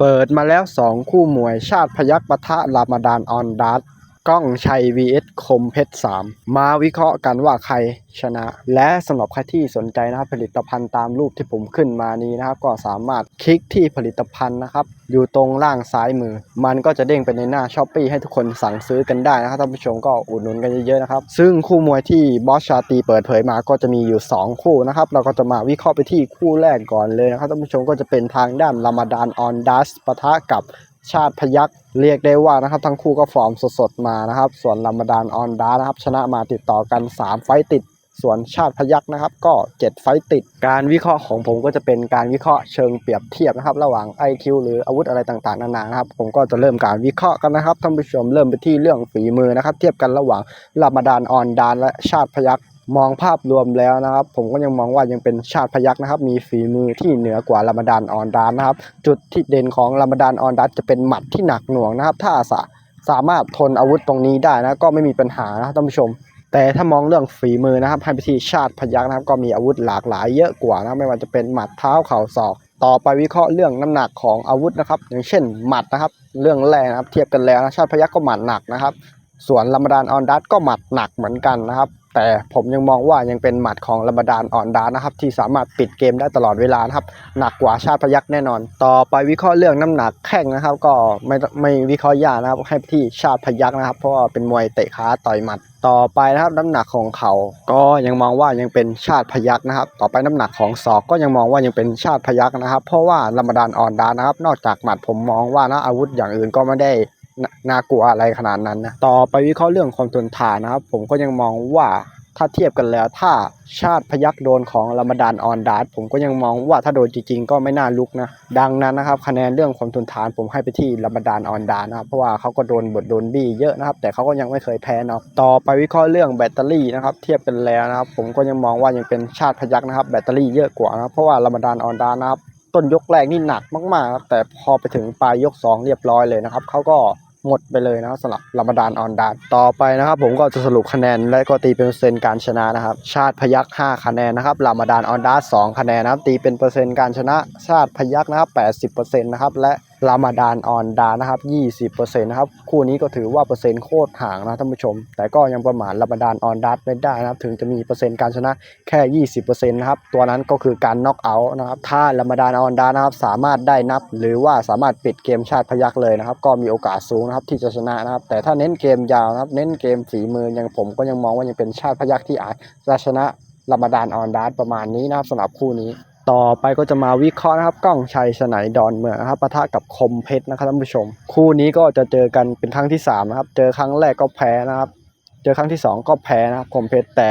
เปิดมาแล้วสองคู่มวยชาติพยักปะทะรามาดานออนดัส ก้องชัย vs คมเพชร 3 มาวิเคราะห์กันว่าใครชนะ และสำหรับใครที่สนใจนะครับผลิตภัณฑ์ตามรูปที่ผมขึ้นมานี้นะครับ ก็สามารถคลิกที่ผลิตภัณฑ์นะครับ อยู่ตรงล่างซ้ายมือ มันก็จะเด้งไปในหน้าช้อปปีให้ทุกคนสั่งซื้อกันได้นะครับท่านผู้ชมก็อุดหนุนกันเยอะๆนะครับ ซึ่งคู่มวยที่บอสชาตีเปิดเผยมาก็จะมีอยู่ 2 คู่นะครับ เราก็จะมาวิเคราะห์ไปที่คู่แรกก่อนเลยนะครับท่านผู้ชมก็จะเป็นทางด้านรามาดานออนดัสปะทะกับ ชาติพยักเรียกได้ว่านะครับ ทั้งคู่ก็ฟอร์มสดๆมานะครับ ส่วนรามาดานออนดัสนะครับ ชนะมาติดต่อกัน 3 ไฟต์ติด ส่วนชาติพยักนะครับ ก็ 7 ไฟต์ติด การวิเคราะห์ของผมก็จะเป็นการวิเคราะห์เชิงเปรียบเทียบนะครับ ระหว่าง IQ หรืออาวุธอะไรต่างๆนานานะครับ ผมก็จะเริ่มการวิเคราะห์กันนะครับท่านผู้ชมเริ่มไปที่เรื่องฝีมือนะครับ เทียบกันระหว่างรามาดานออนดานและชาติพยัก มองภาพรวมแล้วนะครับ ผมก็ยังมองว่ายังเป็นชาติพยักนะครับ มีฝีมือที่เหนือกว่ารามาดานออนดานนะครับ จุดที่เด่นของรามาดานออนดัสจะเป็นหมัดที่หนักหน่วงนะครับ ถ้าสาสามารถทนอาวุธตรงนี้ได้นะก็ไม่มีปัญหานะท่านผู้ชม แต่ถ้ามองเรื่องฝีมือนะครับให้ไปที่ชาติพยักนะครับ ก็มีอาวุธหลากหลายเยอะกว่านะไม่ว่าจะเป็นหมัดเท้าเข่าศอก ต่อไปวิเคราะห์เรื่องน้ำหนักของอาวุธนะครับ อย่างเช่นหมัดนะครับ เรื่องแรกนะครับ เทียบกันแล้วนะชาติพยักก็หมัดหนักนะครับ ส่วนรามาดานออนดัสก็หมัดหนักเหมือนกันนะครับ แต่ผมยังมองว่ายังเป็นหมัดของรามาดานออนดัสนะครับที่สามารถปิดเกมได้ตลอดเวลานะครับหนักกว่าชาติพยักแน่นอน ต่อไปวิเคราะห์เรื่องน้ำหนักแข้งนะครับ ก็ไม่ไม่วิเคราะห์ยากนะครับให้ที่ชาติพยักนะครับ เพราะว่าเป็นมวยเตะขาต่อยหมัดต่อไปนะครับน้ำหนักของเขาก็ยังมองว่ายังเป็นชาติพยักนะครับ ต่อไปน้ำหนักของศอกก็ยังมองว่ายังเป็นชาติพยักนะครับ เพราะว่ารามาดานออนดานนะครับ นอกจากหมัดผมมองว่านะอาวุธอย่างอื่นก็ไม่ได้ น่ากลัวอะไรขนาดนั้นนะต่อไปวิเคราะห์เรื่องความทนทานนะครับ ผมก็ยังมองว่าถ้าเทียบกันแล้วถ้าชาติพยักโดนของรามดานออนดาร์ผมก็ยังมองว่าถ้าโดนจริงๆ ก็ไม่น่าลุกนะ ดังนั้นนะครับคะแนนเรื่องความทนทานผมให้ไปที่รามดานออนดาร์นะครับเพราะว่าเขาก็โดนบทโดนบี้เยอะนะครับ แต่เขาก็ยังไม่เคยแพ้เนาะต่อไปวิเคราะห์เรื่องแบตเตอรี่นะครับเทียบกันแล้วนะครับ ผมก็ยังมองว่ายังเป็นชาติพยักนะครับแบตเตอรี่เยอะกว่านะเพราะว่ารามดานออนดาร์นะครับต้นยกแรกนี่หนักมากๆครับแต่พอไปถึงปลายยก 2 เรียบร้อยเลยนะครับเขาก็ หมดไปเลยนะครับสำหรับรามดานออนดานต่อไปนะครับ ผมก็จะสรุปคะแนนและก็ตีเป็นเปอร์เซ็นต์การชนะนะครับ ชาติพยัก5คะแนนนะครับรามดานออนดา2คะแนนนะครับ ตีเป็นเปอร์เซ็นต์การชนะชาติพยักนะครับ80%นะครับและ รามาดานออนดานะครับ 20%นะครับ คู่นี้ก็ถือว่าเปอร์เซ็นต์โคตรห่างนะท่านผู้ชม แต่ก็ยังประมาทรามาดานออนดาไม่ได้นะครับ ถึงจะมีเปอร์เซ็นต์การชนะแค่ 20%นะครับ ตัวนั้นก็คือการน็อกเอาท์นะครับ ถ้ารามาดานออนดานะครับสามารถได้นับ หรือว่าสามารถปิดเกมชาติพยักเลยนะครับ ก็มีโอกาสสูงนะครับที่จะชนะนะครับ แต่ถ้าเน้นเกมยาวนะครับ เน้นเกมฝีมือยังผมก็ยังมองว่ายังเป็นชาติพยักที่อาจจะชนะรามาดานออนดาประมาณนี้นะครับสำหรับคู่นี้ ต่อไปก็จะมาวิเคราะห์นะครับก้องชัยสนัยดอนเมืองนะครับปะทะกับคมเพชรนะครับท่านผู้ชม คู่นี้ก็จะเจอกันเป็นครั้งที่สามนะครับเจอครั้งแรกก็แพ้นะครับ เจอครั้งที่สองก็แพ้นะครับคมเพชรแต่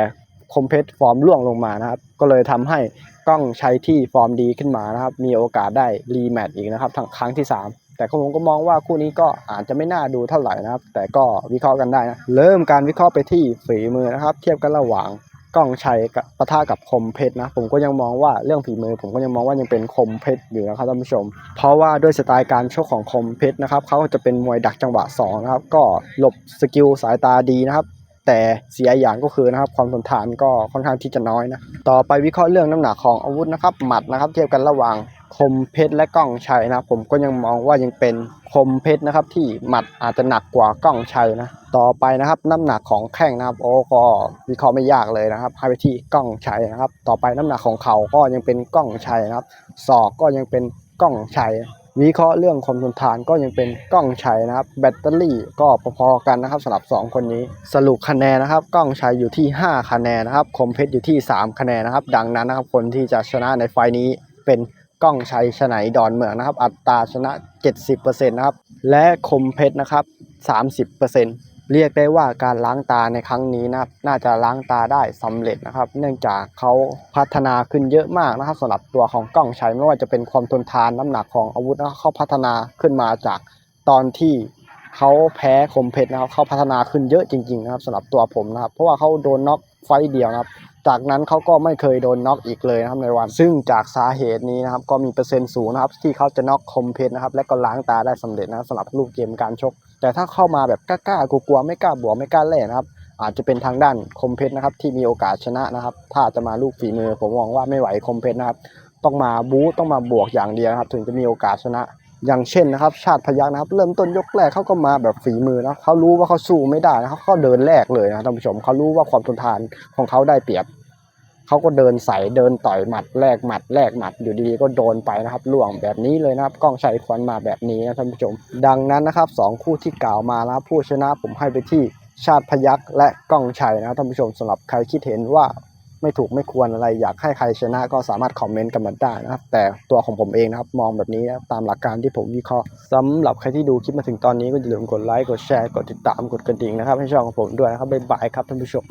คมเพชรฟอร์มร่วงลงมานะครับ ก็เลยทำให้ก้องชัยที่ฟอร์มดีขึ้นมานะครับ มีโอกาสได้รีแมตช์อีกนะครับทั้งครั้งที่สามแต่ผมก็มองว่าคู่นี้ก็อาจจะไม่น่าดูเท่าไหร่นะครับ แต่ก็วิเคราะห์กันได้นะ เริ่มการวิเคราะห์ไปที่ฝีมือนะครับ เทียบกันระหว่าง ก้องชัยกับปะทะกับคมเพชรนะ ผมก็ยังมองว่าเรื่องฝีมือ ผมก็ยังมองว่ายังเป็นคมเพชรอยู่นะครับท่านผู้ชม เพราะว่าด้วยสไตล์การชกของคมเพชรนะครับเขาจะเป็นมวยดักจังหวะ2นะครับก็หลบสกิลสายตาดีนะครับแต่เสียอย่างก็คือนะครับความทนทานก็ค่อนข้างที่จะน้อยนะ ต่อไปวิเคราะห์เรื่องน้ำหนักของอาวุธนะครับหมัดนะครับ เทียบกันระหว่าง คมเพชรและกล้องชัยนะครับผมก็ยังมองว่ายังเป็นคมเพชรนะครับ ที่หมัดอาจจะหนักกว่ากล้องชัยนะ ต่อไปนะครับ น้ำหนักของแข้งนะครับ โอ้ก็วิเคราะห์ไม่ยากเลยนะครับให้ไปที่กล้องชัยนะครับ ต่อไปน้ำหนักของเข่าก็ยังเป็นกล้องชัยนะครับศอกก็ยังเป็นกล้องชัยวิเคราะห์เรื่องความทนทานก็ยังเป็นกล้องชัยนะครับ แบตเตอรี่ก็พอๆกันนะครับสำหรับ 2 คนนี้ สรุปคะแนนนะครับ กล้องชัยอยู่ที่ 5 คะแนนนะครับ คมเพชรอยู่ที่ 3 คะแนนนะครับ ดังนั้นนะครับคนที่จะชนะในไฟล์นี้เป็น กล้องชัยชไหนดอนเมืองนะครับ อัตราชนะ 70%นะครับ และคมเพชรนะครับ 30%เรียกได้ว่าการล้างตาในครั้งนี้นะครับ น่าจะล้างตาได้สำเร็จนะครับ เนื่องจากเขาพัฒนาขึ้นเยอะมากนะครับสำหรับตัวของกล้องชัยไม่ว่าจะเป็นความทนทานน้ำหนักของอาวุธนะเขาพัฒนาขึ้นมาจากตอนที่เขาแพ้คมเพชรนะครับเขาพัฒนาขึ้นเยอะจริงๆนะครับสำหรับตัวผมนะครับ เพราะว่าเขาโดนน็อกไฟเดียวนะครับ จากนั้นเขาก็ไม่เคยโดนน็อกอีกเลยนะครับในวัน ซึ่งจากสาเหตุนี้นะครับก็มีเปอร์เซ็นต์สูงนะครับที่เขาจะน็อกคมเพชรนะครับและก็ล้างตาได้สำเร็จนะสำหรับรูปเกมการชก แต่ถ้าเข้ามาแบบกล้าๆกลัวๆไม่กล้าบวกไม่กล้าเล่นนะครับอาจจะเป็นทางด้านคมเพชรนะครับที่มีโอกาสชนะนะครับถ้าจะมาลูกฝีมือผมมองว่าไม่ไหวคมเพชรนะครับต้องมาบู๊ต้องมาบวกอย่างเดียวนะครับถึงจะมีโอกาสชนะ อย่างเช่นนะครับ ชาติพยักนะครับ เริ่มต้นยกแรกเขาก็มาแบบฝีมือนะเขารู้ว่าเขาสู้ไม่ได้นะเขาเดินแรกเลยนะท่านผู้ชมเขารู้ว่าความทนทานของเขาได้เปรียบเขาก็เดินใส่เดินต่อยหมัดแรกหมัดแรกหมัดอยู่ดีๆก็โดนไปนะครับล่วงแบบนี้เลยนะครับกล้องชัยควันมาแบบนี้นะท่านผู้ชม ดังนั้นนะครับสองคู่ที่กล่าวมานะครับผู้ชนะผมให้ไปที่ชาติพยักและกล้องชัยนะท่านผู้ชมสำหรับใครคิดเห็นว่า ไม่ถูกไม่ควรอะไร อยากให้ใครชนะก็สามารถคอมเมนต์กันมาได้นะครับ แต่ตัวของผมเองนะครับ มองแบบนี้นะตามหลักการที่ผมวิเคราะห์สำหรับใครที่ดูคลิปมาถึงตอนนี้ก็อย่าลืมกดไลค์กดแชร์กดติดตามกดกระดิ่งนะครับให้ช่องของผมด้วยนะครับบ๊ายบายครับท่านผู้ชม